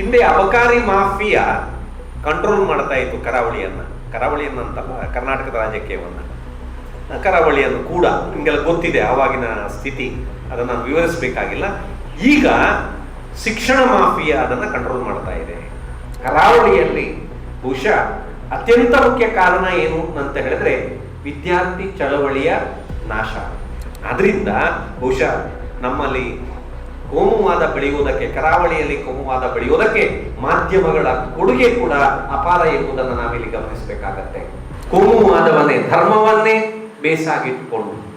ಹಿಂದೆ ಅಬಕಾರಿ mafia control ಮಾಡ್ತಾ ಇತ್ತು ಕರಾವಳಿಯನ್ನ. ಕರಾವಳಿಯನ್ನ ಅಂತಲ್ಲ ಕರ್ನಾಟಕದ ರಾಜಕೀಯವನ್ನ. ಕರಾವಳಿಯನ್ನು ಕೂಡ ನಿಮಗೆಲ್ಲ ಗೊತ್ತಿದೆ ಆವಾಗಿನ ಸ್ಥಿತಿ. ಅದನ್ನು ವಿವರಿಸಬೇಕಾಗಿಲ್ಲ. ಈಗ ಶಿಕ್ಷಣ ಮಾಫಿಯಾ ಅದನ್ನು ಕಂಟ್ರೋಲ್ ಮಾಡ್ತಾ ಇದೆ. ಕರಾವಳಿಯಲ್ಲಿ ಬಹುಶಃ ಅತ್ಯಂತ ಮುಖ್ಯ ಕಾರಣ ಏನು ಅಂತ ಹೇಳಿದ್ರೆ ವಿದ್ಯಾರ್ಥಿ ಚಳವಳಿಯ ನಾಶ. ಅದರಿಂದ ಬಹುಶಃ ನಮ್ಮಲ್ಲಿ ಕೋಮುವಾದ ಬೆಳೆಯುವುದಕ್ಕೆ, ಕರಾವಳಿಯಲ್ಲಿ ಕೋಮುವಾದ ಬೆಳೆಯುವುದಕ್ಕೆ ಮಾಧ್ಯಮಗಳ ಕೊಡುಗೆ ಕೂಡ ಅಪಾರ ಎಂಬುದನ್ನು ನಾವಿಲ್ಲಿ ಗಮನಿಸಬೇಕಾಗತ್ತೆ. ಕೋಮುವಾದವನ್ನೇ, ಧರ್ಮವನ್ನೇ ಬೇಸಾಗಿಟ್ಟುಕೊಂಡು.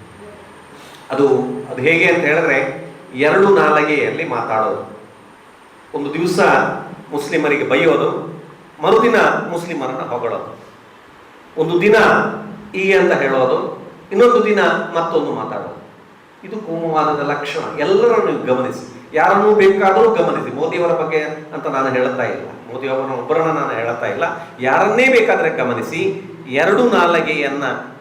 ಅದು ಅದು ಹೇಗೆ ಅಂತ ಹೇಳಿದ್ರೆ, ಎರಡು ನಾಲಗೆಯಲ್ಲಿ ಮಾತಾಡೋದು. ಒಂದು ದಿವಸ ಮುಸ್ಲಿಮರಿಗೆ ಬೈಯೋದು, ಮರುದಿನ ಮುಸ್ಲಿಮರನ್ನ ಹೊಗಳೋದು. ಒಂದು ದಿನ ಈ ಅಂತ ಹೇಳೋದು, ಇನ್ನೊಂದು ದಿನ ಮತ್ತೊಂದು ಮಾತಾಡೋದು. ಇದು ಕೋಮುವಾದದ ಲಕ್ಷಣ. ಎಲ್ಲರನ್ನು ಗಮನಿಸಿ. ಯಾರನ್ನೂ ಬೇಕಾದರೂ ಗಮನಿಸಿ. ಮೋದಿಯವರ ಬಗ್ಗೆ ಅಂತ ನಾನು ಹೇಳುತ್ತಾ ಇಲ್ಲ. ಮೋದಿಯವರನ್ನ ಒಬ್ಬರನ್ನ ನಾನು ಹೇಳುತ್ತಾ ಇಲ್ಲ. ಯಾರನ್ನೇ ಬೇಕಾದರೆ ಗಮನಿಸಿ. ಎರಡು ನಾಲಗೆಯನ್ನು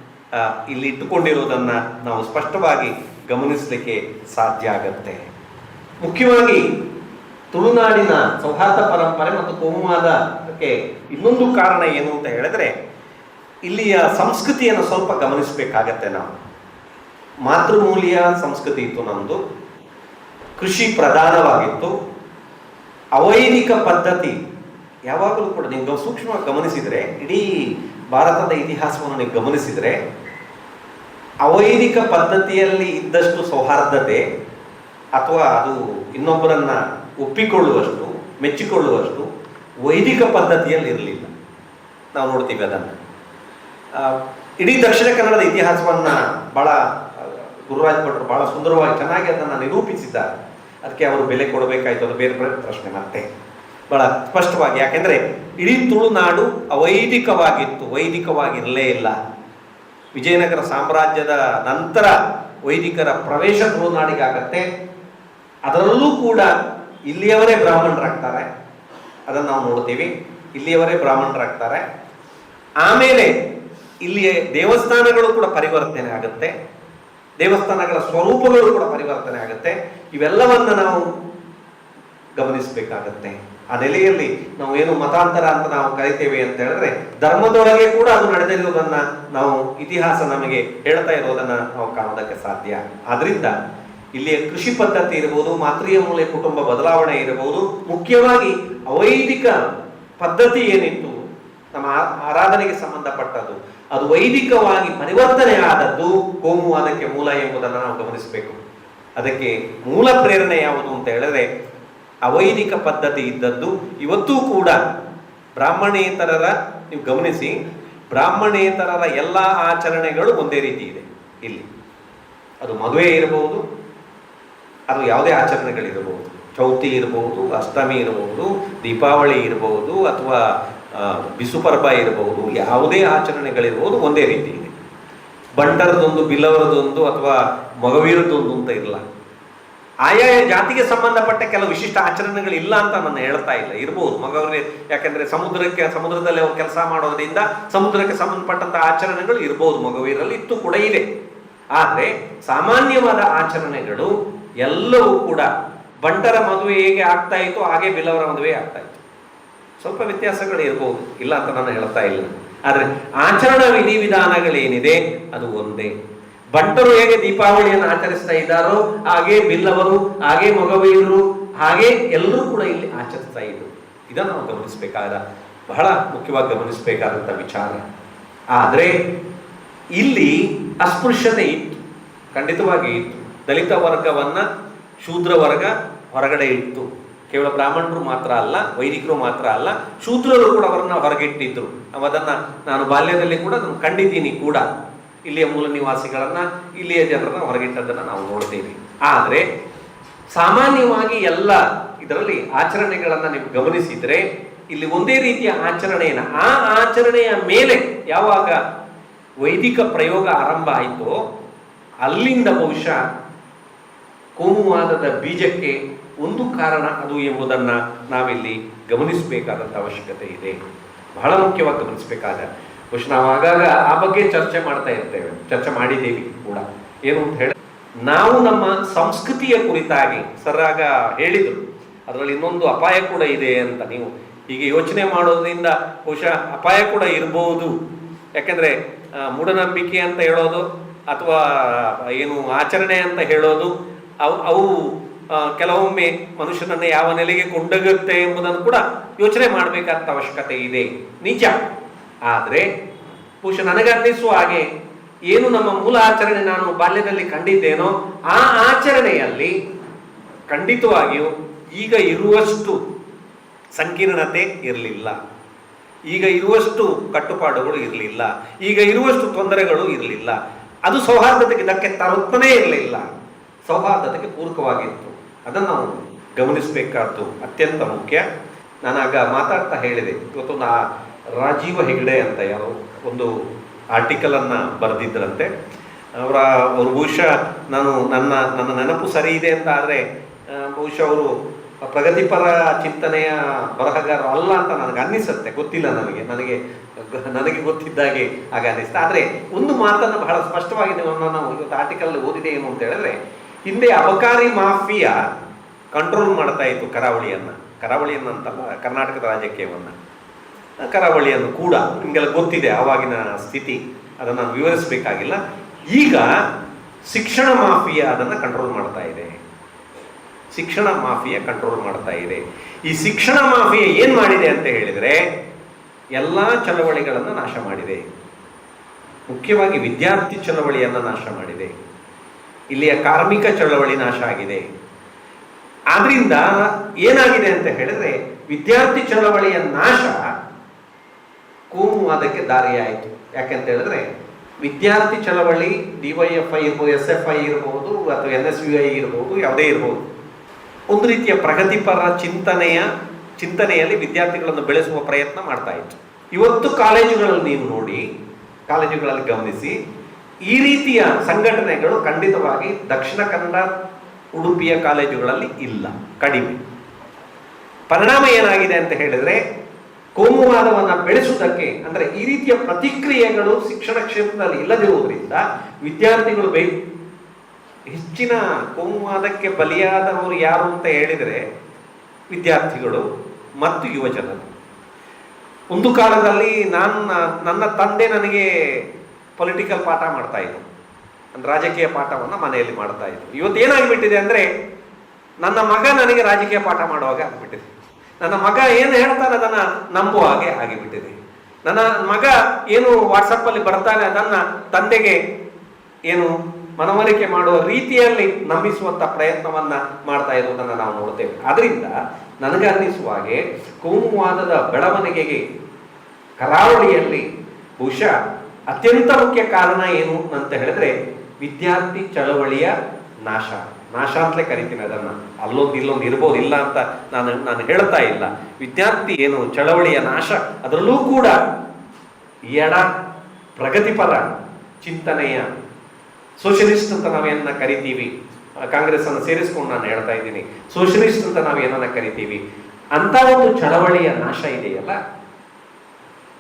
ಇಲ್ಲಿ ಇಟ್ಟುಕೊಂಡಿರುವುದನ್ನ ನಾವು ಸ್ಪಷ್ಟವಾಗಿ ಗಮನಿಸಲಿಕ್ಕೆ ಸಾಧ್ಯ ಆಗುತ್ತೆ. ಮುಖ್ಯವಾಗಿ ತುಳುನಾಡಿನ ಸೌಹಾರ್ದ ಪರಂಪರೆ ಮತ್ತು ಕೋಮುವಾದಕ್ಕೆ ಇನ್ನೊಂದು ಕಾರಣ ಏನು ಅಂತ ಹೇಳಿದ್ರೆ, ಇಲ್ಲಿಯ ಸಂಸ್ಕೃತಿಯನ್ನು ಸ್ವಲ್ಪ ಗಮನಿಸಬೇಕಾಗತ್ತೆ ನಾವು. ಮಾತೃಮೂಲ್ಯ ಸಂಸ್ಕೃತಿ ಇತ್ತು ನಮ್ಮದು ಕೃಷಿ ಪ್ರಧಾನವಾಗಿತ್ತು. ಅವೈದಿಕ ಪದ್ಧತಿ ಯಾವಾಗಲೂ ಕೂಡ ನೀವು ಸೂಕ್ಷ್ಮವಾಗಿ ಗಮನಿಸಿದರೆ ಇಡೀ ಭಾರತದ ಇತಿಹಾಸವನ್ನು ನೀವು ಗಮನಿಸಿದರೆ ಅವೈದಿಕ ಪದ್ಧತಿಯಲ್ಲಿ ಇದ್ದಷ್ಟು ಸೌಹಾರ್ದತೆ ಅಥವಾ ಅದು ಇನ್ನೊಬ್ಬರನ್ನ ಒಪ್ಪಿಕೊಳ್ಳುವಷ್ಟು ಮೆಚ್ಚಿಕೊಳ್ಳುವಷ್ಟು ವೈದಿಕ ಪದ್ಧತಿಯಲ್ಲಿ ಇರಲಿಲ್ಲ. ನಾವು ನೋಡ್ತೀವಿ ಅದನ್ನು. ಇಡೀ ದಕ್ಷಿಣ ಕನ್ನಡದ ಇತಿಹಾಸವನ್ನ ಆ, ಗುರುರಾಜ್ ಭಟ್ರು ಬಹಳ ಸುಂದರವಾಗಿ ಚೆನ್ನಾಗಿ ಅದನ್ನು ನಿರೂಪಿಸಿದ್ದಾರೆ. ಅದಕ್ಕೆ ಅವರು ಬೆಲೆ ಕೊಡಬೇಕಾಯ್ತು ಅದು ಬೇರೆ ಪ್ರಶ್ನೆ ಮತ್ತೆ. ಬಹಳ ಸ್ಪಷ್ಟವಾಗಿ, ಯಾಕೆಂದ್ರೆ ಇಡೀ ತುಳುನಾಡು ಅವೈದಿಕವಾಗಿತ್ತು, ವೈದಿಕವಾಗಿರಲೇ ಇಲ್ಲ. ವಿಜಯನಗರ ಸಾಮ್ರಾಜ್ಯದ ನಂತರ ವೈದಿಕರ ಪ್ರವೇಶ ತುಳುನಾಡಿಗಾಗತ್ತೆ. ಅದರಲ್ಲೂ ಕೂಡ ಇಲ್ಲಿಯವರೇ ಬ್ರಾಹ್ಮಣರಾಗ್ತಾರೆ. ಅದನ್ನು ನಾವು ನೋಡ್ತೀವಿ. ಇಲ್ಲಿಯವರೇ ಬ್ರಾಹ್ಮಣರಾಗ್ತಾರೆ. ಆಮೇಲೆ ಇಲ್ಲಿಯ ದೇವಸ್ಥಾನಗಳು ಕೂಡ ಪರಿವರ್ತನೆ ಆಗುತ್ತೆ. ದೇವಸ್ಥಾನಗಳ ಸ್ವರೂಪಗಳು ಕೂಡ ಪರಿವರ್ತನೆ ಆಗುತ್ತೆ. ಇವೆಲ್ಲವನ್ನ ನಾವು ಗಮನಿಸಬೇಕಾಗತ್ತೆ. ಆ ನೆಲೆಯಲ್ಲಿ ನಾವು ಏನು ಮತಾಂತರ ಅಂತ ನಾವು ಕರಿತೇವೆ ಅಂತ ಹೇಳಿದ್ರೆ ಧರ್ಮದೊಳಗೆ ಕೂಡ ಅದು ನಡೆದಿರುವುದನ್ನ ನಾವು ಇತಿಹಾಸ ನಮಗೆ ಹೇಳ್ತಾ ಇರೋದನ್ನ ನಾವು ಕಾಣೋದಕ್ಕೆ ಸಾಧ್ಯ. ಆದ್ರಿಂದ ಇಲ್ಲಿಯ ಕೃಷಿ ಪದ್ಧತಿ ಇರಬಹುದು ಮಾತೃಯ ಮೂಲೆ ಕುಟುಂಬ ಬದಲಾವಣೆ ಇರಬಹುದು ಮುಖ್ಯವಾಗಿ ಅವೈದಿಕ ಪದ್ಧತಿ ಏನಿತ್ತು, ನಮ್ಮ ಆರಾಧನೆಗೆ ಸಂಬಂಧಪಟ್ಟದ್ದು. ಅದು ವೈದಿಕವಾಗಿ ಪರಿವರ್ತನೆ ಆದದ್ದು ಕೋಮುವಾದಕ್ಕೆ ಮೂಲ ಎಂಬುದನ್ನು ನಾವು ಗಮನಿಸಬೇಕು. ಅದಕ್ಕೆ ಮೂಲ ಪ್ರೇರಣೆ ಯಾವುದು ಅಂತ ಹೇಳಿದ್ರೆ ಅವೈದಿಕ ಪದ್ಧತಿ ಇದ್ದದ್ದು ಇವತ್ತೂ ಕೂಡ ಬ್ರಾಹ್ಮಣೇತರರ, ನೀವು ಗಮನಿಸಿ, ಬ್ರಾಹ್ಮಣೇತರರ ಎಲ್ಲ ಆಚರಣೆಗಳು ಒಂದೇ ರೀತಿ ಇದೆ ಇಲ್ಲಿ. ಅದು ಮದುವೆ ಇರಬಹುದು, ಅದು ಯಾವುದೇ ಆಚರಣೆಗಳಿರಬಹುದು. ಚೌತಿ ಇರಬಹುದು, ಅಷ್ಟಮಿ ಇರಬಹುದು, ದೀಪಾವಳಿ ಇರಬಹುದು ಅಥವಾ ಬಿಸುಪರ್ಬ ಇರಬಹುದು, ಯಾವುದೇ ಆಚರಣೆಗಳಿರ್ಬೋದು ಒಂದೇ ರೀತಿ ಇದೆ. ಬಂಟರದೊಂದು ಬಿಲ್ಲವರದೊಂದು ಅಥವಾ ಮಗವೀರದೊಂದು ಅಂತ ಇರಲ್ಲ. ಆಯಾಯ ಜಾತಿಗೆ ಸಂಬಂಧಪಟ್ಟ ಕೆಲವು ವಿಶಿಷ್ಟ ಆಚರಣೆಗಳು ಇಲ್ಲ ಅಂತ ನಾನು ಹೇಳ್ತಾ ಇಲ್ಲ. ಇರಬಹುದು ಮಗವರಿಗೆ ಯಾಕೆಂದ್ರೆ ಸಮುದ್ರಕ್ಕೆ, ಸಮುದ್ರದಲ್ಲಿ ಅವರು ಕೆಲಸ ಮಾಡೋದ್ರಿಂದ ಸಮುದ್ರಕ್ಕೆ ಸಂಬಂಧಪಟ್ಟಂತಹ ಆಚರಣೆಗಳು ಇರಬಹುದು ಮಗವೀರಲ್ಲಿ ಇತ್ತು ಕೂಡ ಇದೆ. ಆದರೆ ಸಾಮಾನ್ಯವಾದ ಆಚರಣೆಗಳು ಎಲ್ಲವೂ ಕೂಡ ಬಂಟರ ಮದುವೆ ಹೇಗೆ ಆಗ್ತಾ ಇತ್ತು ಹಾಗೆ ಬಿಲ್ಲವರ ಮದುವೆ ಆಗ್ತಾ ಇತ್ತು. ಸ್ವಲ್ಪ ವ್ಯತ್ಯಾಸಗಳು ಇರಬಹುದು ಇಲ್ಲ ಅಂತ ನಾನು ಹೇಳ್ತಾ ಇಲ್ಲ. ಆದರೆ ಆಚರಣಾ ವಿಧಿವಿಧಾನಗಳೇನಿದೆ ಅದು ಒಂದೇ. ಭಟ್ಟರು ಹೇಗೆ ದೀಪಾವಳಿಯನ್ನು ಆಚರಿಸ್ತಾ ಇದ್ದಾರೋ, ಹಾಗೆ ಬಿಲ್ಲವರು, ಹಾಗೆ ಮೊಗವೀರರು, ಹಾಗೆ ಎಲ್ಲರೂ ಕೂಡ ಇಲ್ಲಿ ಆಚರಿಸ್ತಾ ಇದ್ರು. ಇದನ್ನು ನಾವು ಗಮನಿಸಬೇಕಾದ, ಬಹಳ ಮುಖ್ಯವಾಗಿ ಗಮನಿಸಬೇಕಾದಂಥ ವಿಚಾರ. ಆದರೆ ಇಲ್ಲಿ ಅಸ್ಪೃಶ್ಯತೆ ಇತ್ತು. ಖಂಡಿತವಾಗಿ ಇತ್ತು. ದಲಿತ ವರ್ಗವನ್ನ ಶೂದ್ರ ವರ್ಗ ಹೊರಗಡೆ ಇತ್ತು. ಕೇವಲ ಬ್ರಾಹ್ಮಣರು ಮಾತ್ರ ಅಲ್ಲ, ವೈದಿಕರು ಮಾತ್ರ ಅಲ್ಲ, ಶೂದ್ರರು ಕೂಡ ಅವರನ್ನ ಹೊರಗಿಟ್ಟಿದ್ರು. ಅದನ್ನ ನಾನು ಬಾಲ್ಯದಲ್ಲಿ ಕೂಡ ಅದನ್ನು ಕಂಡಿದ್ದೀನಿ ಕೂಡ. ಇಲ್ಲಿಯ ಮೂಲ ನಿವಾಸಿಗಳನ್ನ, ಇಲ್ಲಿಯ ಜನರನ್ನ ಹೊರಗಿಟ್ಟದನ್ನ ನಾವು ನೋಡ್ತೀವಿ. ಆದರೆ, ಸಾಮಾನ್ಯವಾಗಿ ಎಲ್ಲ ಇದರಲ್ಲಿ ಆಚರಣೆಗಳನ್ನ ನೀವು ಗಮನಿಸಿದ್ರೆ, ಇಲ್ಲಿ ಒಂದೇ ರೀತಿಯ ಆಚರಣೆಯನ್ನ, ಆ ಆಚರಣೆಯ ಮೇಲೆ ಯಾವಾಗ ವೈದಿಕ ಪ್ರಯೋಗ ಆರಂಭ ಆಯಿತೋ, ಅಲ್ಲಿಂದ ಬಹುಶಃ ಕೋಮುವಾದದ ಬೀಜಕ್ಕೆ ಒಂದು ಕಾರಣ ಅದು ಎಂಬುದನ್ನು ನಾವಿಲ್ಲಿ ಗಮನಿಸಬೇಕಾದಂಥ ಅವಶ್ಯಕತೆ ಇದೆ. ಬಹಳ ಮುಖ್ಯವಾಗಿ ಗಮನಿಸಬೇಕಾದ ಬಹುಶಃ ನಾವು ಆಗಾಗ ಆ ಬಗ್ಗೆ ಚರ್ಚೆ ಮಾಡ್ತಾ ಇರ್ತೇವೆ. ಚರ್ಚೆ ಮಾಡಿದ್ದೇವೆ ಕೂಡ. ಏನು ಅಂತ ಹೇಳಿ, ನಾವು ನಮ್ಮ ಸಂಸ್ಕೃತಿಯ ಕುರಿತಾಗಿ ಸರಾಗ ಹೇಳಿದರು. ಅದರಲ್ಲಿ ಇನ್ನೊಂದು ಅಪಾಯ ಕೂಡ ಇದೆ ಅಂತ ನೀವು ಹೀಗೆ ಯೋಚನೆ ಮಾಡೋದ್ರಿಂದ ಬಹುಶಃ ಅಪಾಯ ಕೂಡ ಇರಬಹುದು ಯಾಕೆಂದರೆ ಮೂಢನಂಬಿಕೆ ಅಂತ ಹೇಳೋದು ಅಥವಾ ಏನು ಆಚರಣೆ ಅಂತ ಹೇಳೋದು ಅವು ಅವು ಕೆಲವೊಮ್ಮೆ ಮನುಷ್ಯನನ್ನು ಯಾವ ನೆಲೆಗೆ ಕೊಂಡೋಗುತ್ತೆ ಎಂಬುದನ್ನು ಕೂಡ ಯೋಚನೆ ಮಾಡಬೇಕಾದ ಅವಶ್ಯಕತೆ ಇದೆ. ನಿಜ. ಆದರೆ ಬಹುಶಃ ನನಗನ್ನಿಸುವ ಹಾಗೆ ಏನು ನಮ್ಮ ಮೂಲ ಆಚರಣೆ ನಾನು ಬಾಲ್ಯದಲ್ಲಿ ಕಂಡಿದ್ದೇನೋ ಆ ಆಚರಣೆಯಲ್ಲಿ ಖಂಡಿತವಾಗಿಯೂ ಈಗ ಇರುವಷ್ಟು ಸಂಕೀರ್ಣತೆ ಇರಲಿಲ್ಲ. ಈಗ ಇರುವಷ್ಟು ಕಟ್ಟುಪಾಡುಗಳು ಇರಲಿಲ್ಲ. ಈಗ ಇರುವಷ್ಟು ತೊಂದರೆಗಳು ಇರಲಿಲ್ಲ. ಅದು ಸೌಹಾರ್ದತೆಗೆ ಇದಕ್ಕೆ ತರುತ್ತನೇ ಇರಲಿಲ್ಲ. ಸೌಹಾರ್ದತೆಗೆ ಪೂರಕವಾಗಿತ್ತು. ಅದನ್ನು ನಾವು ಗಮನಿಸಬೇಕಾದ್ದು ಅತ್ಯಂತ ಮುಖ್ಯ. ನಾನು ಆಗ ಮಾತಾಡ್ತಾ ಹೇಳಿದೆ, ಇವತ್ತು ನಾ ರಾಜೀವ ಹೆಗ್ಡೆ ಅಂತ ಯಾರೋ ಒಂದು ಆರ್ಟಿಕಲನ್ನು ಬರೆದಿದ್ದರಂತೆ. ಅವರ, ಅವರು ಬಹುಶಃ ನಾನು ನನ್ನ ನನ್ನ ನೆನಪು ಸರಿ ಇದೆ ಅಂತ ಆದರೆ ಬಹುಶಃ ಅವರು ಪ್ರಗತಿಪರ ಚಿಂತನೆಯ ಬರಹಗಾರರು ಅಲ್ಲ ಅಂತ ನನಗೆ ಅನ್ನಿಸುತ್ತೆ, ಗೊತ್ತಿಲ್ಲ ನನಗೆ. ನನಗೆ ನನಗೆ ಗೊತ್ತಿದ್ದಾಗೆ ಆಗ ಅನ್ನಿಸ್ತಾ ಆದರೆ ಒಂದು ಮಾತನ್ನು ಬಹಳ ಸ್ಪಷ್ಟವಾಗಿ ನಾನು ಇವತ್ತು ಆರ್ಟಿಕಲ್ ಓದಿದೆ ಏನು ಅಂತ ಹೇಳಿದ್ರೆ ಹಿಂದೆ ಅಬಕಾರಿ ಮಾಫಿಯಾ ಕಂಟ್ರೋಲ್ ಮಾಡ್ತಾ ಇತ್ತು ಕರಾವಳಿಯನ್ನು. ಕರಾವಳಿಯನ್ನು ಅಂತಲ್ಲ ಕರ್ನಾಟಕದ ರಾಜಕೀಯವನ್ನು ಕರಾವಳಿಯನ್ನು ಕೂಡ ನಿಮಗೆಲ್ಲ ಗೊತ್ತಿದೆ ಆವಾಗಿನ ಸ್ಥಿತಿ, ಅದನ್ನು ನಾನು ವಿವರಿಸಬೇಕಾಗಿಲ್ಲ. ಈಗ ಶಿಕ್ಷಣ ಮಾಫಿಯಾ ಅದನ್ನು ಕಂಟ್ರೋಲ್ ಮಾಡ್ತಾ ಇದೆ. ಶಿಕ್ಷಣ ಮಾಫಿಯಾ ಕಂಟ್ರೋಲ್ ಮಾಡ್ತಾ ಇದೆ. ಈ ಶಿಕ್ಷಣ ಮಾಫಿಯಾ ಏನು ಮಾಡಿದೆ ಅಂತ ಹೇಳಿದರೆ, ಎಲ್ಲ ಚಳವಳಿಗಳನ್ನು ನಾಶ ಮಾಡಿದೆ. ಮುಖ್ಯವಾಗಿ ವಿದ್ಯಾರ್ಥಿ ಚಳವಳಿಯನ್ನು ನಾಶ ಮಾಡಿದೆ. ಇಲ್ಲಿಯ ಕಾರ್ಮಿಕ ಚಳವಳಿ ನಾಶ ಆಗಿದೆ. ಆದ್ರಿಂದ ಏನಾಗಿದೆ ಅಂತ ಹೇಳಿದ್ರೆ ವಿದ್ಯಾರ್ಥಿ ಚಳವಳಿಯ ನಾಶ ಕೋಮುವಾದಕ್ಕೆ ದಾರಿಯಾಯಿತು. ಯಾಕೆಂತ ಹೇಳಿದ್ರೆ ವಿದ್ಯಾರ್ಥಿ ಚಳವಳಿ ಡಿವೈಎಫ್ ಐ ಇರ್ಬೋದು, ಎಸ್ ಎಫ್ ಐ ಇರ್ಬೋದು ಅಥವಾ ಎನ್ ಎಸ್ ಯು ಐ ಇರ್ಬೋದು, ಯಾವುದೇ ಇರ್ಬೋದು. ಒಂದು ರೀತಿಯ ಪ್ರಗತಿಪರ ಚಿಂತನೆಯ ಚಿಂತನೆಯಲ್ಲಿ ವಿದ್ಯಾರ್ಥಿಗಳನ್ನು ಬೆಳೆಸುವ ಪ್ರಯತ್ನ ಮಾಡ್ತಾ ಇತ್ತು. ಇವತ್ತು ಕಾಲೇಜುಗಳಲ್ಲಿ ನೀವು ನೋಡಿ, ಕಾಲೇಜುಗಳಲ್ಲಿ ಗಮನಿಸಿ ಈ ರೀತಿಯ ಸಂಘಟನೆಗಳು ಖಂಡಿತವಾಗಿ ದಕ್ಷಿಣ ಕನ್ನಡ ಉಡುಪಿಯ ಕಾಲೇಜುಗಳಲ್ಲಿ ಇಲ್ಲ, ಕಡಿಮೆ. ಪರಿಣಾಮ ಏನಾಗಿದೆ ಅಂತ ಹೇಳಿದ್ರೆ, ಕೋಮುವಾದವನ್ನು ಬೆಳೆಸುವುದಕ್ಕೆ, ಅಂದ್ರೆ ಈ ರೀತಿಯ ಪ್ರತಿಕ್ರಿಯೆಗಳು ಶಿಕ್ಷಣ ಕ್ಷೇತ್ರದಲ್ಲಿ ಇಲ್ಲದಿರುವುದರಿಂದ ವಿದ್ಯಾರ್ಥಿಗಳು ಬೈ, ಹೆಚ್ಚಿನ ಕೋಮುವಾದಕ್ಕೆ ಬಲಿಯಾದವರು ಯಾರು ಅಂತ ಹೇಳಿದರೆ ವಿದ್ಯಾರ್ಥಿಗಳು ಮತ್ತು ಯುವಜನರು. ಒಂದು ಕಾಲದಲ್ಲಿ ನಾನು, ನನ್ನ ತಂದೆ ನನಗೆ ಪೊಲಿಟಿಕಲ್ ಪಾಠ ಮಾಡ್ತಾ ಇದ್ರು. ಅಂದ್ರೆ ರಾಜಕೀಯ ಪಾಠವನ್ನು ಮನೆಯಲ್ಲಿ ಮಾಡ್ತಾ ಇದ್ರು. ಇವತ್ತು ಏನಾಗಿಬಿಟ್ಟಿದೆ ಅಂದರೆ, ನನ್ನ ಮಗ ನನಗೆ ರಾಜಕೀಯ ಪಾಠ ಮಾಡುವಾಗ ಆಗಿಬಿಟ್ಟಿದೆ. ನನ್ನ ಮಗ ಏನು ಹೇಳ್ತಾನೆ ಅದನ್ನ ನಂಬುವ ಹಾಗೆ ಆಗಿಬಿಟ್ಟಿದೆ. ನನ್ನ ಮಗ ಏನು ವಾಟ್ಸಪ್ಪಲ್ಲಿ ಬರ್ತಾನೆ ಅದನ್ನ ತಂದೆಗೆ ಏನು ಮನವರಿಕೆ ಮಾಡುವ ರೀತಿಯಲ್ಲಿ ನಂಬಿಸುವಂತ ಪ್ರಯತ್ನವನ್ನ ಮಾಡ್ತಾ ಇರುವುದನ್ನು ನಾವು ನೋಡ್ತೇವೆ. ಅದರಿಂದ ನನಗೆ ಅನ್ನಿಸುವ ಹಾಗೆ ಕೋಮುವಾದದ ಬೆಳವಣಿಗೆಗೆ ಕರಾವಳಿಯಲ್ಲಿ ಬಹುಶಃ ಅತ್ಯಂತ ಮುಖ್ಯ ಕಾರಣ ಏನು ಅಂತ ಹೇಳಿದ್ರೆ ವಿದ್ಯಾರ್ಥಿ ಚಳವಳಿಯ ನಾಶ. ನಾಶ ಅಂತಲೇ ಕರಿತೀನಿ ಅದನ್ನು. ಅಲ್ಲೊಂದು ಇಲ್ಲೊಂದು ಇರ್ಬೋದು, ಇಲ್ಲ ಅಂತ ನಾನು ನಾನು ಹೇಳ್ತಾ ಇಲ್ಲ. ವಿದ್ಯಾರ್ಥಿ ಏನು ಚಳವಳಿಯ ನಾಶ, ಅದರಲ್ಲೂ ಕೂಡ ಎಡ ಪ್ರಗತಿಪರ ಚಿಂತನೆಯ ಸೋಷಲಿಸ್ಟ್ ಅಂತ ನಾವೇನ ಕರಿತೀವಿ, ಕಾಂಗ್ರೆಸ್ ಅನ್ನು ಸೇರಿಸ್ಕೊಂಡು ನಾನು ಹೇಳ್ತಾ ಇದ್ದೀನಿ. ಸೋಷಲಿಸ್ಟ್ ಅಂತ ನಾವು ಏನನ್ನ ಕರಿತೀವಿ? ಅಂತ ಒಂದು ಚಳವಳಿಯ ನಾಶ ಇದೆಯಲ್ಲ?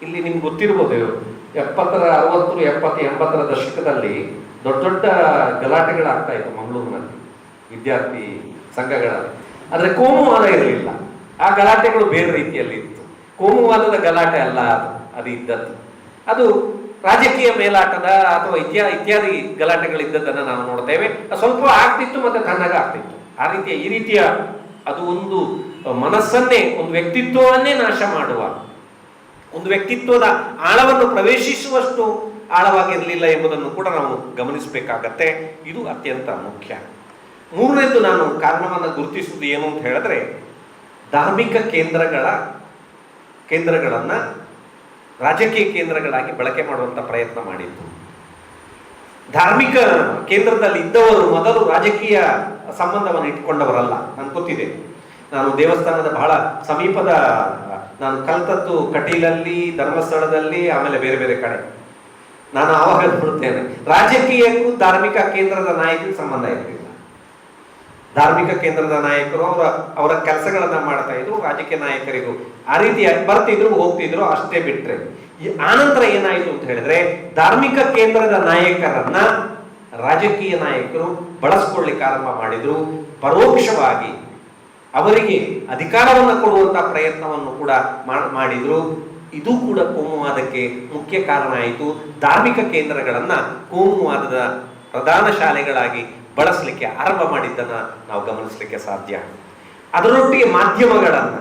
ಇಲ್ಲಿ ನಿಮ್ಗೆ ಗೊತ್ತಿರ್ಬೋದು ಎಪ್ಪತ್ತರ, ಅರವತ್ತು, ಎಪ್ಪತ್ತು, ಎಂಬತ್ತರ ದಶಕದಲ್ಲಿ ದೊಡ್ಡ ದೊಡ್ಡ ಗಲಾಟೆಗಳಾಗ್ತಾ ಇತ್ತು ಮಂಗಳೂರಿನಲ್ಲಿ, ವಿದ್ಯಾರ್ಥಿ ಸಂಘಗಳ ಆದರೆ ಕೋಮುವಾದ ಇರಲಿಲ್ಲ. ಆ ಗಲಾಟೆಗಳು ಬೇರೆ ರೀತಿಯಲ್ಲಿ ಇತ್ತು. ಕೋಮುವಾದದ ಗಲಾಟೆ ಅಲ್ಲ ಅದು ಅದು ಇದ್ದದ್ದು. ಅದು ರಾಜಕೀಯ ಮೇಲಾಟದ ಅಥವಾ ಇತ್ಯಾ, ಇತ್ಯಾದಿ ಗಲಾಟೆಗಳಿದ್ದದ್ದನ್ನು ನಾವು ನೋಡ್ತೇವೆ. ಸ್ವಲ್ಪ ಆಗ್ತಿತ್ತು ಮತ್ತೆ ತಣ್ಣಗ ಆಗ್ತಿತ್ತು. ಆ ರೀತಿಯ, ಈ ರೀತಿಯ ಅದು ಒಂದು ಮನಸ್ಸನ್ನೇ, ಒಂದು ವ್ಯಕ್ತಿತ್ವವನ್ನೇ ನಾಶ ಮಾಡುವ ಒಂದು ವ್ಯಕ್ತಿತ್ವದ ಆಳವನ್ನು ಪ್ರವೇಶಿಸುವಷ್ಟು ಆಳವಾಗಿರಲಿಲ್ಲ ಎಂಬುದನ್ನು ಕೂಡ ನಾವು ಗಮನಿಸಬೇಕಾಗತ್ತೆ. ಇದು ಅತ್ಯಂತ ಮುಖ್ಯ. ಮೂರನೇದು ನಾನು ಕಾರಣವನ್ನು ಗುರುತಿಸುವುದು ಏನು ಅಂತ ಹೇಳಿದ್ರೆ, ಧಾರ್ಮಿಕ ಕೇಂದ್ರಗಳ, ಕೇಂದ್ರಗಳನ್ನು ರಾಜಕೀಯ ಕೇಂದ್ರಗಳಾಗಿ ಬಳಕೆ ಮಾಡುವಂಥ ಪ್ರಯತ್ನ ಮಾಡಿದ್ದು. ಧಾರ್ಮಿಕ ಕೇಂದ್ರದಲ್ಲಿ ಇದ್ದವರು ಮೊದಲು ರಾಜಕೀಯ ಸಂಬಂಧವನ್ನು ಇಟ್ಕೊಂಡವರಲ್ಲ ನನ್ಗೆ ಗೊತ್ತಿದೆ. ನಾನು ದೇವಸ್ಥಾನದ ಬಹಳ ಸಮೀಪದ ನಾನು ಕಲ್ತದ್ದು ಕಟೀಲಲ್ಲಿ, ಧರ್ಮಸ್ಥಳದಲ್ಲಿ, ಆಮೇಲೆ ಬೇರೆ ಬೇರೆ ಕಡೆ. ನಾನು ಆವಾಗ ಬಿಡುತ್ತೇನೆ ರಾಜಕೀಯಕ್ಕೂ ಧಾರ್ಮಿಕ ಕೇಂದ್ರದ ನಾಯಕರಿಗೆ ಸಂಬಂಧ ಇರಲಿಲ್ಲ. ಧಾರ್ಮಿಕ ಕೇಂದ್ರದ ನಾಯಕರು ಅವರ ಅವರ ಕೆಲಸಗಳನ್ನ ಮಾಡ್ತಾ ಇದ್ರು, ರಾಜಕೀಯ ನಾಯಕರಿಗೂ. ಆ ರೀತಿ ಬರ್ತಿದ್ರು, ಹೋಗ್ತಿದ್ರು, ಅಷ್ಟೇ ಬಿಟ್ರೆ. ಆನಂತರ ಏನಾಯಿತು ಅಂತ ಹೇಳಿದ್ರೆ, ಧಾರ್ಮಿಕ ಕೇಂದ್ರದ ನಾಯಕರನ್ನ ರಾಜಕೀಯ ನಾಯಕರು ಬಳಸ್ಕೊಳ್ಳಿಕ್ಕೆ ಆರಂಭ ಮಾಡಿದ್ರು. ಪರೋಕ್ಷವಾಗಿ ಅವರಿಗೆ ಅಧಿಕಾರವನ್ನು ಕೊಡುವಂತ ಪ್ರಯತ್ನವನ್ನು ಕೂಡ ಮಾಡಿದ್ರು. ಇದು ಕೂಡ ಕೋಮುವಾದಕ್ಕೆ ಮುಖ್ಯ ಕಾರಣ ಆಯಿತು. ಧಾರ್ಮಿಕ ಕೇಂದ್ರಗಳನ್ನ ಕೋಮುವಾದದ ಪ್ರಧಾನ ಶಾಲೆಗಳಾಗಿ ಬಳಸಲಿಕ್ಕೆ ಆರಂಭ ಮಾಡಿದ್ದನ್ನ ನಾವು ಗಮನಿಸಲಿಕ್ಕೆ ಸಾಧ್ಯ. ಅದರೊಟ್ಟಿಗೆ ಮಾಧ್ಯಮಗಳನ್ನ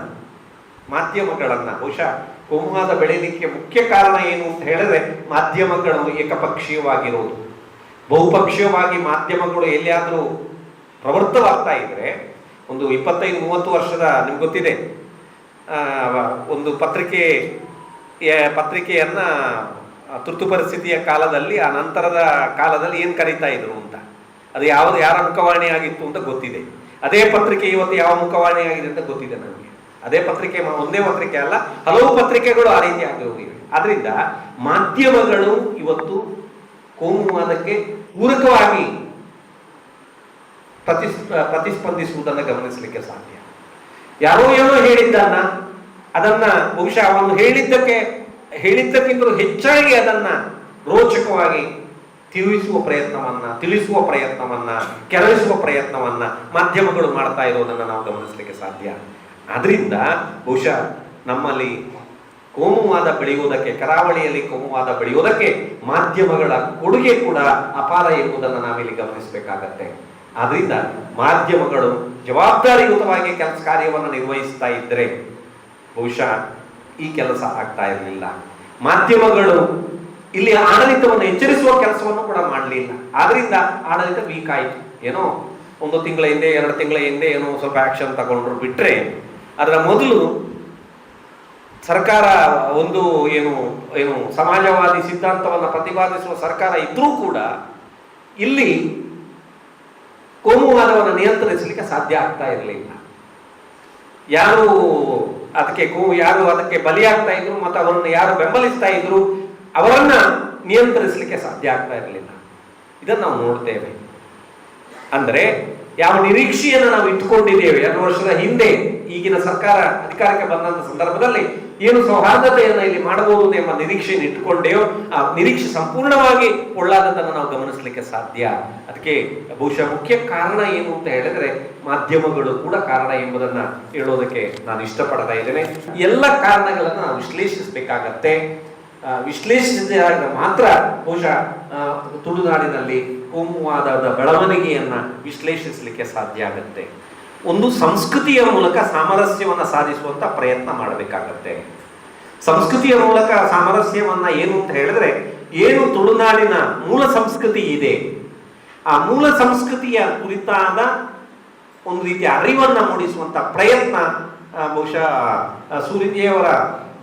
ಮಾಧ್ಯಮಗಳನ್ನ ಬಹುಶಃ ಕೋಮುವಾದ ಬೆಳೆಯಲಿಕ್ಕೆ ಮುಖ್ಯ ಕಾರಣ ಏನು ಅಂತ ಹೇಳಿದ್ರೆ ಮಾಧ್ಯಮಗಳು ಏಕಪಕ್ಷೀಯವಾಗಿರುವುದು ಬಹುಪಕ್ಷೀಯವಾಗಿ ಮಾಧ್ಯಮಗಳು ಎಲ್ಲಿಯಾದರೂ ಪ್ರವೃತ್ತವಾಗ್ತಾ ಇದ್ರೆ ಒಂದು ಇಪ್ಪತ್ತೈದು, ಮೂವತ್ತು ವರ್ಷದ, ನಿಮ್ಗೆ ಗೊತ್ತಿದೆ ಒಂದು ಪತ್ರಿಕೆ ಪತ್ರಿಕೆಯನ್ನು ತುರ್ತು ಪರಿಸ್ಥಿತಿಯ ಕಾಲದಲ್ಲಿ, ಆ ನಂತರದ ಕಾಲದಲ್ಲಿ ಏನು ಕರೀತಾ ಇದ್ರು ಅಂತ. ಅದು ಯಾವುದು, ಯಾರ ಮುಖವಾಣಿ ಆಗಿತ್ತು ಅಂತ ಗೊತ್ತಿದೆ. ಅದೇ ಪತ್ರಿಕೆ ಇವತ್ತು ಯಾವ ಮುಖವಾಣಿ ಆಗಿದೆ ಅಂತ ಗೊತ್ತಿದೆ ನನಗೆ ಅದೇ ಪತ್ರಿಕೆ ಒಂದೇ ಪತ್ರಿಕೆ ಅಲ್ಲ, ಹಲವು ಪತ್ರಿಕೆಗಳು ಆ ರೀತಿ ಆಗಿ ಹೋಗಿವೆ. ಆದ್ರಿಂದ ಮಾಧ್ಯಮಗಳು ಇವತ್ತು ಕೋಮುವಾದಕ್ಕೆ ಪೂರಕವಾಗಿ ಪ್ರತಿಸ್ ಪ್ರತಿಸ್ಪಂದಿಸುವುದನ್ನು ಗಮನಿಸಲಿಕ್ಕೆ ಸಾಧ್ಯ. ಯಾರೋ ಏನೋ ಹೇಳಿದ್ದಾನ ಅದನ್ನ ಬಹುಶಃ ಅವನು ಹೇಳಿದ್ದಕ್ಕೆ, ಹೇಳಿದ್ದಕ್ಕಿಂತಲೂ ಹೆಚ್ಚಾಗಿ ಅದನ್ನ ರೋಚಕವಾಗಿ ತಿಳಿಸುವ ಪ್ರಯತ್ನವನ್ನ ತಿಳಿಸುವ ಪ್ರಯತ್ನವನ್ನ, ಕೆರಳಿಸುವ ಪ್ರಯತ್ನವನ್ನ ಮಾಧ್ಯಮಗಳು ಮಾಡ್ತಾ ಇರೋದನ್ನು ನಾವು ಗಮನಿಸಲಿಕ್ಕೆ ಸಾಧ್ಯ. ಆದ್ರಿಂದ ಬಹುಶಃ ನಮ್ಮಲ್ಲಿ ಕೋಮುವಾದ ಬೆಳೆಯುವುದಕ್ಕೆ, ಕರಾವಳಿಯಲ್ಲಿ ಕೋಮುವಾದ ಬೆಳೆಯುವುದಕ್ಕೆ ಮಾಧ್ಯಮಗಳ ಕೊಡುಗೆ ಕೂಡ ಅಪಾರ ಎಂಬುದನ್ನು ನಾವಿಲ್ಲಿ ಗಮನಿಸಬೇಕಾಗತ್ತೆ. ಆದ್ರಿಂದ ಮಾಧ್ಯಮಗಳು ಜವಾಬ್ದಾರಿಯುತವಾಗಿ ಕೆಲಸ ಕಾರ್ಯವನ್ನು ನಿರ್ವಹಿಸ್ತಾ ಇದ್ದರೆ ಬಹುಶಃ ಈ ಕೆಲಸ ಆಗ್ತಾ ಇರಲಿಲ್ಲ. ಮಾಧ್ಯಮಗಳು ಇಲ್ಲಿ ಆಡಳಿತವನ್ನು ಎಚ್ಚರಿಸುವ ಕೆಲಸವನ್ನು ಕೂಡ ಮಾಡಲಿಲ್ಲ. ಆದ್ರಿಂದ ಆಡಳಿತ ವೀಕ್ ಆಯಿತು. ಏನೋ ಒಂದು ತಿಂಗಳ ಹಿಂದೆ, ಎರಡು ತಿಂಗಳ ಹಿಂದೆ ಏನೋ ಸ್ವಲ್ಪ ಆಕ್ಷನ್ ತಗೊಂಡ್ರು ಬಿಟ್ಟರೆ ಅದರ ಮೊದಲು ಸರ್ಕಾರ ಒಂದು ಏನು ಏನು ಸಮಾಜವಾದಿ ಸಿದ್ಧಾಂತವನ್ನು ಪ್ರತಿಪಾದಿಸುವ ಸರ್ಕಾರ ಇದ್ರೂ ಕೂಡ ಇಲ್ಲಿ ಕೋಮುವಾದವನ್ನು ನಿಯಂತ್ರಿಸಲಿಕ್ಕೆ ಸಾಧ್ಯ ಆಗ್ತಾ ಇರಲಿಲ್ಲ. ಯಾರು ಅದಕ್ಕೆ ಕೋ ಯಾರು ಅದಕ್ಕೆ ಬಲಿಯಾಗ್ತಾ ಇದ್ರು ಮತ್ತು ಅವರನ್ನು ಯಾರು ಬೆಂಬಲಿಸ್ತಾ ಇದ್ರು, ಅವರನ್ನ ನಿಯಂತ್ರಿಸಲಿಕ್ಕೆ ಸಾಧ್ಯ ಆಗ್ತಾ ಇರಲಿಲ್ಲ. ಇದನ್ನು ನಾವು ನೋಡ್ತೇವೆ. ಅಂದರೆ ಯಾವ ನಿರೀಕ್ಷೆಯನ್ನು ನಾವು ಇಟ್ಕೊಂಡಿದ್ದೇವೆ. ಎರಡು ವರ್ಷದ ಹಿಂದೆ ಈಗಿನ ಸರ್ಕಾರ ಅಧಿಕಾರಕ್ಕೆ ಬಂದಂತ ಸಂದರ್ಭದಲ್ಲಿ ಏನು ಸೌಹಾರ್ದತೆಯನ್ನು ಇಲ್ಲಿ ಮಾಡಬಹುದು ಎಂಬ ನಿರೀಕ್ಷೆಯನ್ನು ಇಟ್ಟುಕೊಂಡೆಯೋ, ಆ ನಿರೀಕ್ಷೆ ಸಂಪೂರ್ಣವಾಗಿ ಒಳ್ಳಾದದನ್ನು ನಾವು ಗಮನಿಸಲಿಕ್ಕೆ ಸಾಧ್ಯ. ಅದಕ್ಕೆ ಬಹುಶಃ ಮುಖ್ಯ ಕಾರಣ ಏನು ಅಂತ ಹೇಳಿದ್ರೆ ಮಾಧ್ಯಮಗಳು ಕೂಡ ಕಾರಣ ಎಂಬುದನ್ನ ಹೇಳೋದಕ್ಕೆ ನಾನು ಇಷ್ಟಪಡ್ತಾ ಇದ್ದೇನೆ. ಎಲ್ಲ ಕಾರಣಗಳನ್ನು ನಾವು ವಿಶ್ಲೇಷಿಸಬೇಕಾಗತ್ತೆ. ವಿಶ್ಲೇಷಿಸಿದಾಗ ಮಾತ್ರ ಬಹುಶಃ ತುಳುನಾಡಿನಲ್ಲಿ ಕೋಮುವಾದದ ಬೆಳವಣಿಗೆಯನ್ನ ವಿಶ್ಲೇಷಿಸಲಿಕ್ಕೆ ಸಾಧ್ಯ ಆಗುತ್ತೆ. ಒಂದು ಸಂಸ್ಕೃತಿಯ ಮೂಲಕ ಸಾಮರಸ್ಯವನ್ನು ಸಾಧಿಸುವಂತ ಪ್ರಯತ್ನ ಮಾಡಬೇಕಾಗತ್ತೆ. ಸಂಸ್ಕೃತಿಯ ಮೂಲಕ ಸಾಮರಸ್ಯವನ್ನು ಏನು ಅಂತ ಹೇಳಿದ್ರೆ, ಏನು ತುಳುನಾಡಿನ ಮೂಲ ಸಂಸ್ಕೃತಿ ಇದೆ, ಆ ಮೂಲ ಸಂಸ್ಕೃತಿಯ ಕುರಿತಾದ ಒಂದು ರೀತಿಯ ಅರಿವನ್ನ ಮೂಡಿಸುವಂತ ಪ್ರಯತ್ನ ಬಹುಶಃ ಸೂರ್ಯದೇವರ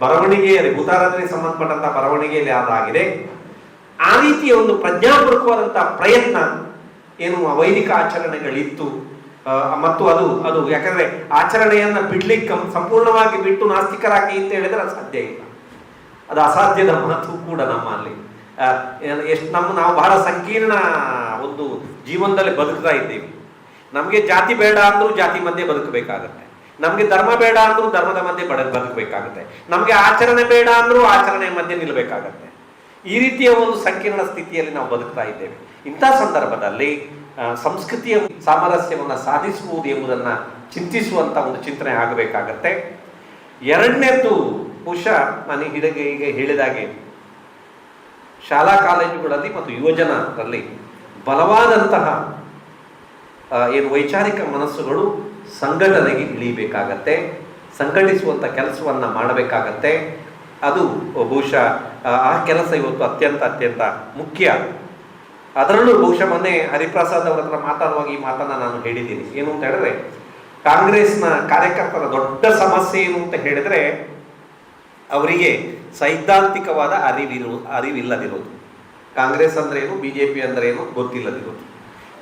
ಬರವಣಿಗೆಯಲ್ಲಿ ಭೂತಾರಾಧನೆಗೆ ಸಂಬಂಧಪಟ್ಟಂತ ಬರವಣಿಗೆಯಲ್ಲಿ ಅದಾಗಿದೆ ಆ ರೀತಿಯ ಒಂದು ಪ್ರಜ್ಞಾಪೂರ್ವಕವಾದಂತಹ ಪ್ರಯತ್ನ, ಏನು ವೈದಿಕ ಆಚರಣೆಗಳಿತ್ತು. ಮತ್ತು ಅದು ಅದು ಯಾಕಂದ್ರೆ ಆಚರಣೆಯನ್ನು ಬಿಡ್ಲಿಕ್ಕೆ ಸಂಪೂರ್ಣವಾಗಿ ಬಿಟ್ಟು ನಾಸ್ತಿಕರಾಗಿ ಅಂತ ಹೇಳಿದ್ರೆ ಅದು ಸಾಧ್ಯ ಇಲ್ಲ. ಅದು ಅಸಾಧ್ಯದ ಮಹತ್ವ ಕೂಡ ನಮ್ಮಲ್ಲಿ. ಎಷ್ಟು ನಮ್ಮ, ನಾವು ಬಹಳ ಸಂಕೀರ್ಣ ಒಂದು ಜೀವನದಲ್ಲಿ ಬದುಕ್ತಾ ಇದ್ದೀವಿ. ನಮಗೆ ಜಾತಿ ಬೇಡ ಅಂದ್ರೂ ಜಾತಿ ಮಧ್ಯೆ ಬದುಕಬೇಕಾಗತ್ತೆ. ನಮಗೆ ಧರ್ಮ ಬೇಡ ಅಂದ್ರೂ ಧರ್ಮದ ಮಧ್ಯೆ ಬಡ, ಬದುಕಬೇಕಾಗತ್ತೆ. ನಮಗೆ ಆಚರಣೆ ಬೇಡ ಅಂದ್ರೂ ಆಚರಣೆ ಮಧ್ಯೆ ನಿಲ್ಲಬೇಕಾಗತ್ತೆ ಈ ರೀತಿಯ ಒಂದು ಸಂಕೀರ್ಣ ಸ್ಥಿತಿಯಲ್ಲಿ ನಾವು ಬದುಕ್ತಾ ಇದ್ದೇವೆ. ಇಂಥ ಸಂದರ್ಭದಲ್ಲಿ ಸಂಸ್ಕೃತಿಯ ಸಾಮರಸ್ಯವನ್ನು ಸಾಧಿಸುವುದು ಎಂಬುದನ್ನು ಚಿಂತಿಸುವಂಥ ಒಂದು ಚಿಂತನೆ ಆಗಬೇಕಾಗತ್ತೆ. ಎರಡನೇದು ಬಹುಶಃ ನಾನು ಹಿಡಗೆ ಈಗ ಹೇಳಿದಾಗೆ ಶಾಲಾ ಕಾಲೇಜುಗಳಲ್ಲಿ ಮತ್ತು ಯುವಜನರಲ್ಲಿ ಬಲವಾದಂತಹ ಏನು ವೈಚಾರಿಕ ಮನಸ್ಸುಗಳು ಸಂಘಟನೆಗೆ ಇಳಿಬೇಕಾಗತ್ತೆ. ಸಂಘಟಿಸುವಂಥ ಕೆಲಸವನ್ನು ಮಾಡಬೇಕಾಗತ್ತೆ. ಅದು ಬಹುಶಃ ಆ ಕೆಲಸ ಇವತ್ತು ಅತ್ಯಂತ ಅತ್ಯಂತ ಮುಖ್ಯ ಅದರಲ್ಲೂ ಬಹುಶಃ ಮೊನ್ನೆ ಹರಿಪ್ರಸಾದ್ ಅವರ ಹತ್ರ ಮಾತಾಡುವಾಗ ಈ ಮಾತನ್ನ ನಾನು ಹೇಳಿದ್ದೀನಿ. ಏನು ಅಂತ ಹೇಳಿದ್ರೆ, ಕಾಂಗ್ರೆಸ್ನ ಕಾರ್ಯಕರ್ತರ ದೊಡ್ಡ ಸಮಸ್ಯೆ ಏನು ಅಂತ ಹೇಳಿದ್ರೆ, ಅವರಿಗೆ ಸೈದ್ಧಾಂತಿಕವಾದ ಅರಿವಿರು, ಅರಿವಿಲ್ಲದಿರೋದು. ಕಾಂಗ್ರೆಸ್ ಅಂದ್ರೆ ಏನು, ಬಿಜೆಪಿ ಅಂದ್ರೆ ಏನು ಗೊತ್ತಿಲ್ಲದಿರೋದು.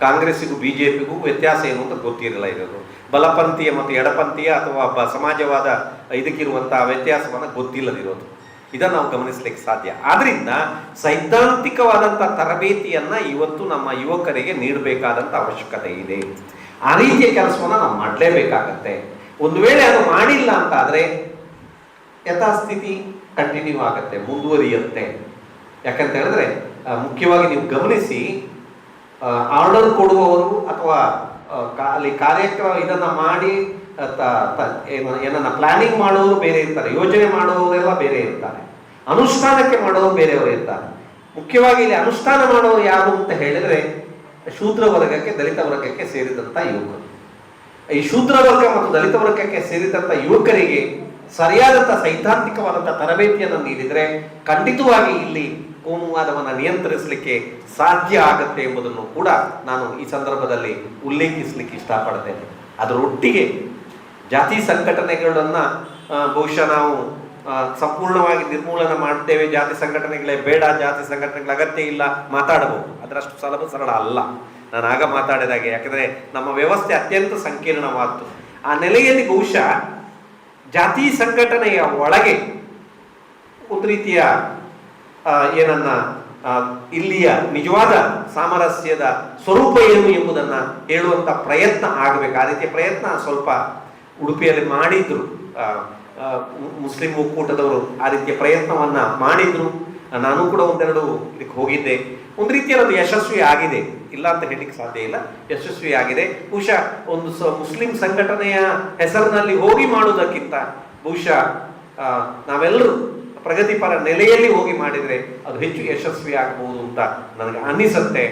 ಕಾಂಗ್ರೆಸ್ಸಿಗೂ ಬಿಜೆಪಿಗೂ ವ್ಯತ್ಯಾಸ ಏನು ಅಂತ ಗೊತ್ತಿರಲ್ಲ ಇರೋದು. ಬಲಪಂಥೀಯ ಮತ್ತು ಎಡಪಂಥೀಯ ಅಥವಾ ಬ- ಸಮಾಜವಾದ ಇದಕ್ಕಿರುವಂತಹ ವ್ಯತ್ಯಾಸವನ್ನು ಗೊತ್ತಿಲ್ಲದಿರೋದು. ಇದನ್ನು ನಾವು ಗಮನಿಸಲಿಕ್ಕೆ ಸಾಧ್ಯ. ಆದ್ದರಿಂದ ಸೈದ್ಧಾಂತಿಕವಾದಂಥ ತರಬೇತಿಯನ್ನ ಇವತ್ತು ನಮ್ಮ ಯುವಕರಿಗೆ ನೀಡಬೇಕಾದಂಥ ಅವಶ್ಯಕತೆ ಇದೆ. ಆ ರೀತಿಯ ಕೆಲಸವನ್ನ ನಾವು ಮಾಡಲೇಬೇಕಾಗತ್ತೆ. ಒಂದು ವೇಳೆ ಅದು ಮಾಡಿಲ್ಲ ಅಂತ ಆದ್ರೆ ಯಥಾಸ್ಥಿತಿ ಕಂಟಿನ್ಯೂ ಆಗುತ್ತೆ, ಮುಂದುವರಿಯುತ್ತೆ. ಯಾಕಂತ ಹೇಳಿದ್ರೆ ಮುಖ್ಯವಾಗಿ ನೀವು ಗಮನಿಸಿ ಆರ್ಡರ್ ಕೊಡುವವರು ಅಥವಾ ಅಲ್ಲಿ ಕಾರ್ಯಕ್ರಮ ಇದನ್ನ ಮಾಡಿ ಏನನ್ನ ಪ್ಲಾನಿಂಗ್ ಮಾಡೋರು ಬೇರೆ ಇರ್ತಾರೆ, ಯೋಜನೆ ಮಾಡುವವರೆಲ್ಲ ಬೇರೆ ಇರ್ತಾರೆ. ಅನುಷ್ಠಾನಕ್ಕೆ ಮಾಡೋರು ಬೇರೆಯವರು ಇರ್ತಾರೆ. ಮುಖ್ಯವಾಗಿ ಇಲ್ಲಿ ಅನುಷ್ಠಾನ ಮಾಡೋರು ಯಾರು ಅಂತ ಹೇಳಿದ್ರೆ, ಶೂದ್ರ ವರ್ಗಕ್ಕೆ, ದಲಿತ ವರ್ಗಕ್ಕೆ ಸೇರಿದಂತ ಯುವಕರು. ಈ ಶೂದ್ರ ವರ್ಗ ಮತ್ತು ದಲಿತ ವರ್ಗಕ್ಕೆ ಸೇರಿದಂತ ಯುವಕರಿಗೆ ಸರಿಯಾದಂಥ ಸೈದ್ಧಾಂತಿಕವಾದಂಥ ತರಬೇತಿಯನ್ನು ನೀಡಿದರೆ ಖಂಡಿತವಾಗಿ ಇಲ್ಲಿ ಕೋಮುವಾದವನ್ನು ನಿಯಂತ್ರಿಸಲಿಕ್ಕೆ ಸಾಧ್ಯ ಆಗುತ್ತೆ ಎಂಬುದನ್ನು ಕೂಡ ನಾನು ಈ ಸಂದರ್ಭದಲ್ಲಿ ಉಲ್ಲೇಖಿಸಲಿಕ್ಕೆ ಇಷ್ಟಪಡ್ತೇನೆ. ಅದರೊಟ್ಟಿಗೆ ಜಾತಿ ಸಂಘಟನೆಗಳನ್ನು ಬಹುಶಃ ನಾವು ಸಂಪೂರ್ಣವಾಗಿ ನಿರ್ಮೂಲನ ಮಾಡ್ತೇವೆ. ಜಾತಿ ಸಂಘಟನೆಗಳೇ ಬೇಡ, ಜಾತಿ ಸಂಘಟನೆಗಳ ಅಗತ್ಯ ಇಲ್ಲ, ಮಾತಾಡಬಹುದು. ಅದರಷ್ಟು ಸುಲಭ ಸರಳ ಅಲ್ಲ. ನಾನು ಆಗ ಮಾತಾಡಿದಾಗೆ. ಯಾಕಂದರೆ ನಮ್ಮ ವ್ಯವಸ್ಥೆ ಅತ್ಯಂತ ಸಂಕೀರ್ಣವಾದ್ದು. ಆ ನೆಲೆಯಲ್ಲಿ ಬಹುಶಃ ಜಾತಿ ಸಂಘಟನೆಯ ಒಳಗೆ ಒಂದು ರೀತಿಯ ಏನನ್ನ ಇಲ್ಲಿಯ ನಿಜವಾದ ಸಾಮರಸ್ಯದ ಸ್ವರೂಪ ಏನು ಎಂಬುದನ್ನ ಹೇಳುವಂತ ಪ್ರಯತ್ನ ಆಗಬೇಕು. ಆ ರೀತಿಯ ಪ್ರಯತ್ನ ಸ್ವಲ್ಪ ಉಡುಪಿಯಲ್ಲಿ ಮಾಡಿದ್ರು. ಮುಸ್ಲಿಂ ಒಕ್ಕೂಟದವರು ಆ ರೀತಿಯ ಪ್ರಯತ್ನವನ್ನ ಮಾಡಿದ್ರು. ನಾನು ಕೂಡ ಒಂದೆರಡು ಇದಕ್ಕೆ ಹೋಗಿದ್ದೆ. ಒಂದು ರೀತಿಯಲ್ಲಿ ಯಶಸ್ವಿ ಆಗಿದೆ. ಇಲ್ಲ ಅಂತ ಹೇಳಲಿಕ್ಕೆ ಸಾಧ್ಯ ಇಲ್ಲ. ಯಶಸ್ವಿ ಆಗಿದೆ. ಬಹುಶಃ ಒಂದು ಮುಸ್ಲಿಂ ಸಂಘಟನೆಯ ಹೆಸರಿನಲ್ಲಿ ಹೋಗಿ ಮಾಡುವುದಕ್ಕಿಂತ ಬಹುಶಃ ನಾವೆಲ್ಲರೂ ಪ್ರಗತಿಪರ ನೆಲೆಯಲ್ಲಿ ಹೋಗಿ ಮಾಡಿದರೆ ಅದು ಹೆಚ್ಚು ಯಶಸ್ವಿ ಆಗಬಹುದು ಅಂತ ನನಗೆ ಅನ್ನಿಸುತ್ತೆ.